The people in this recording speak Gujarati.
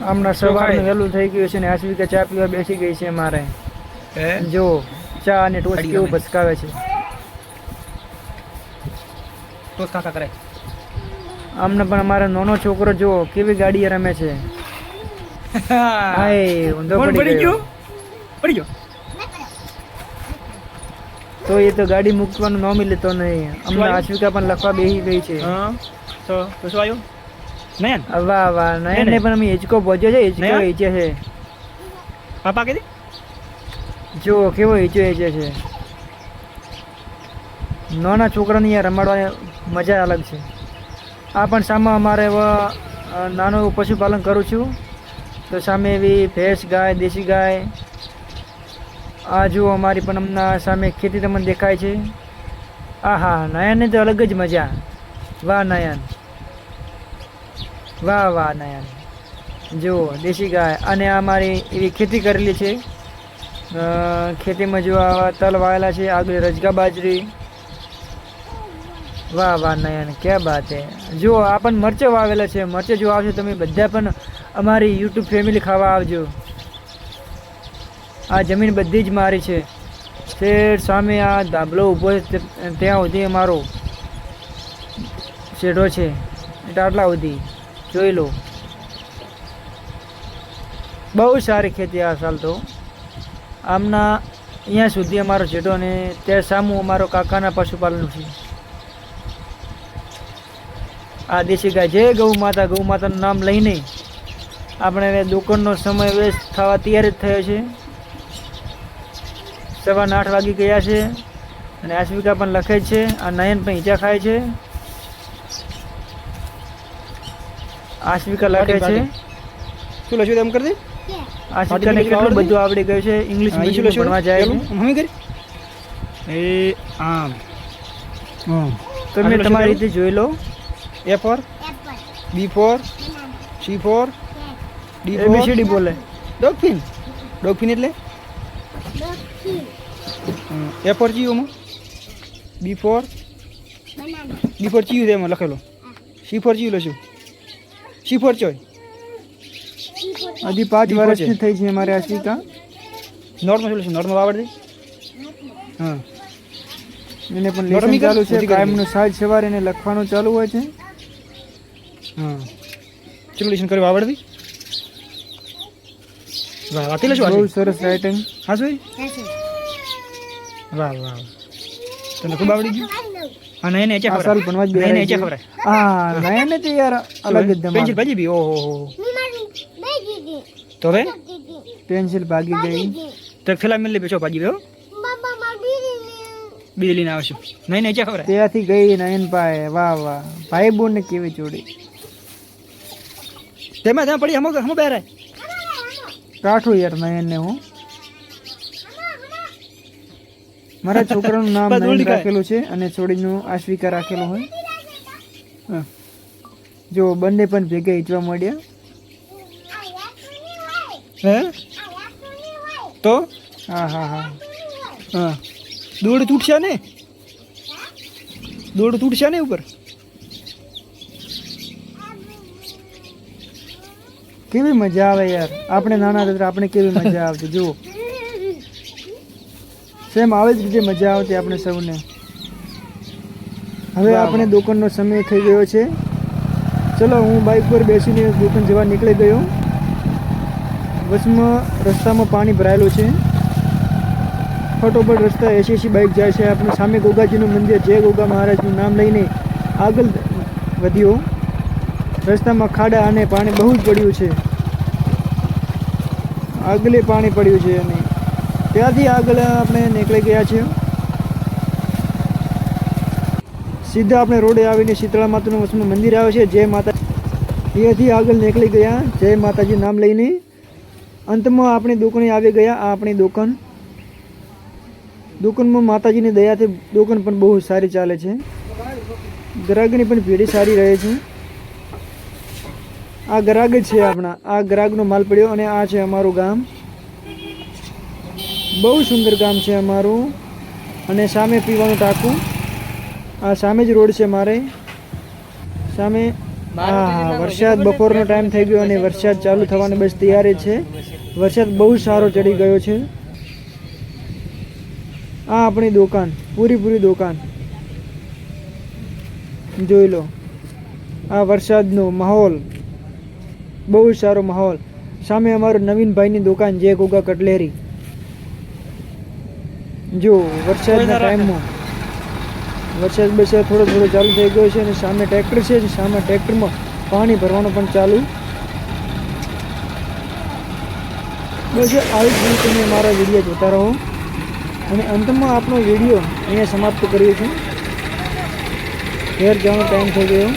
હમણાં સવારનું વહેલું થઈ ગયું છે ને આશવિકા ચા પીવા બેસી ગઈ છે મારે. જો ચા અને ટોસ્ટ કેવું ભસકાવે છે. ટોસ્ટ કાકા કરે. અમને પણ અમારો નાનો છોકરો જો કેવી ગાડી રમે છે. હાય ઊંધો પડી ગયો. પડી ગયો. તો એ તો ગાડી મૂકવાનું નામ લેતો નહીં. અમને આશ્વિકા પણ લખવા બેસી ગઈ છે. હા. તો તો શું આવ્યું? નયન? વાહ વાહ નયન. ને પણ અમે હિચકો ભજ્યો છે હિચકો હિચે છે. પાપા કે જો કેવો હિચો હિચે છે. નાના છોકરાને અહીંયા રમાડવાની મજા અલગ છે. આ પણ સામે અમારે નાનું એવું પશુપાલન કરું છું. તો સામે એવી ભેંસ ગાય દેશી ગાય. આ જુઓ અમારી પણ હમણાં સામે ખેતી તમને દેખાય છે. આ હા નયનની તો અલગ જ મજા. વાહ નયન. વાહ વાહ નયન જુઓ, દેશી ગાય. અને આ મારી એવી ખેતી કરેલી છે. ખેતીમાં જો આવા તલ વાવેલા છે, આગળ રજગા બાજરી. વાહ વાહ નયન ક્યાં બાત હે. જો આ પણ મરચો વાવેલા છે. મરચો જો આવશે, તમે બધા પણ અમારી યુટ્યુબ ફેમિલી ખાવા આવજો. આ જમીન બધી જ મારી છે. શેઠ સામે આ ધાબલો ઊભો ત્યાં સુધી અમારો શેઢો છે. એટલે આટલા સુધી. જોઈ લો. બહુ સારી ખેતી આ સાલ તો. આમના અહીંયા સુધી અમારો છેટો અને ત્યાં સામું અમારો કાકાના પશુપાલન છે. આ દેશી ગાય જય ગૌ માતા, ગૌ માતાનું નામ લઈને આપણે દુકાનનો સમય વેસ્ટ થવા તૈયાર જ થયો છે. સવારના આઠ વાગી ગયા છે અને આશ્વિકા પણ લખે છે, આ નયન પણ ઈજા ખાય છે. આશ્વિકા લખે છે. શું લખ્યું એમ કરી દે આશ્વિકાને કેટલું બધું આવડી ગયું છે. ઇંગ્લિશ મીડિયમ ભણવા જાય મમ્મી કરી. એ આમ. હમ. તો મેં તમારી રીતે જોઈ લો. A for B for C for D for ABCD બોલે. ડોગફિન ડોફિન એટલે? એ ફોર ચીયુમાં બી ફોર બી ફોર ચીયુ છે એમાં લખેલો. સી ફોર ચીયુ લખ્યું? સી ફોર ચોય હજી પાંચ વર્ષની થઈ છે મારી આશ્વિકા નોર્મલ શું નોર્થમાં આવડે હા. એને પણ લેસન ચાલુ છે ગાયમનું કાયમનું સાંજ સવારે એને લખવાનું ચાલુ હોય છે. હા. ચલો લેશન કર્યું આવડતી વાહ વાહ પેલા બહુ સરસ રાઇટિંગ હા શું વાહ વાહ. તને ખૂબ આવડી ગયું? હા નહીં નહીં આ સાલ જ નહીં નહીં ખબર હા નયન તો યાર અલગ જ પેન્સિલ ભાજી બી ઓહો તો હવે પેન્સિલ ભાગી ગઈ. તો ફેલા મિલ બેસો ભાજી બે હો બીજી લઈને આવશું. નહીં નહીં ખબર ત્યાંથી ગઈ નયન પાએ વાહ વાહ. ભાઈ બોન ને કેવી જોડી તેમાં ત્યાં પડી હમો હમો બેરાય કાઠું યાર નયન ને હું. મારા છોકરાનું નામ નયન રાખેલું છે અને છોડીનું આશ્વિકા રાખેલું હોય. જો બંને પણ ભેગા હીચવા મળ્યા હે? તો? હા હા હા. હા. દોડ તૂટશે ને? દોડ તૂટશે ને ઉપર? કેવી મજા આવે યાર. આપણે નાના હતા આપણે કેવી મજા આવતી જુઓ. સેમ આવે જ રીતે મજા આવતી આપણે સૌને. હવે આપણે દુકાનનો સમય થઈ ગયો છે. ચલો હું બાઇક પર બેસીને દુકાન જવા નીકળી ગયો. વચમાં રસ્તામાં પાણી ભરાયેલું છે. ફટોફટ રસ્તા એસી એસી બાઇક જાય છે. આપણે સામે ગોગાજીનું મંદિર જય ગોગા મહારાજનું નામ લઈને આગળ વધ્યો. રસ્તામાં ખાડા અને પાણી બહુ જ પડ્યું છે. આગલે પાણી પડ્યું છે અને ત્યાંથી આગળ આપણે નીકળી ગયા છીએ. સીધા આપણે રોડે આવીને શીતળા માતાનું વચમાં મંદિર આવે છે. જય માતા ત્યાંથી આગળ નીકળી ગયા. જય માતાજી નામ લઈને. અંતમાં આપણી દુકાને આવી ગયા. આ આપણી દુકાન. દુકાનમાં માતાજીની દયાથી દુકાન પણ બહુ સારી ચાલે છે. ગ્રાહકની પણ ભીડી સારી રહે છે. આ ગ્રાહક છે આપણા. આ ગ્રાહકનો માલ પડ્યો અને આ છે અમારું ગામ. બહુ સુંદર ગામ છે અમારું. અને સામે પીવાનું ટાંકું. આ સામે જ રોડ છે મારે. સામે હા વરસાદ બપોરનો ટાઈમ થઈ ગયો અને વરસાદ ચાલુ થવાની બસ તૈયારી છે. વરસાદ બહુ સારો ચડી ગયો છે. આ આપણી દુકાન પૂરી પૂરી દુકાન. જોઈ લો. આ વરસાદનો માહોલ. બહુ જ સારો માહોલ. સામે અમારું નવીનભાઈની દુકાન જે ગોગા કટલેરી. જો વરસાદના ટાઈમમાં. વરસાદ બરસાદ થોડો થોડો ચાલુ થઈ ગયો છે અને સામે ટ્રેક્ટર છે જે સામે ટ્રેક્ટરમાં પાણી ભરવાનું પણ ચાલુ. બસ આવી જ રીતે તમે મારા વીડિયો જોતા રહો. અને અંતમાં આપણો વીડિયો અહીંયા સમાપ્ત કરીએ છીએ. ઘેર જવાનો ટાઈમ થઈ ગયો.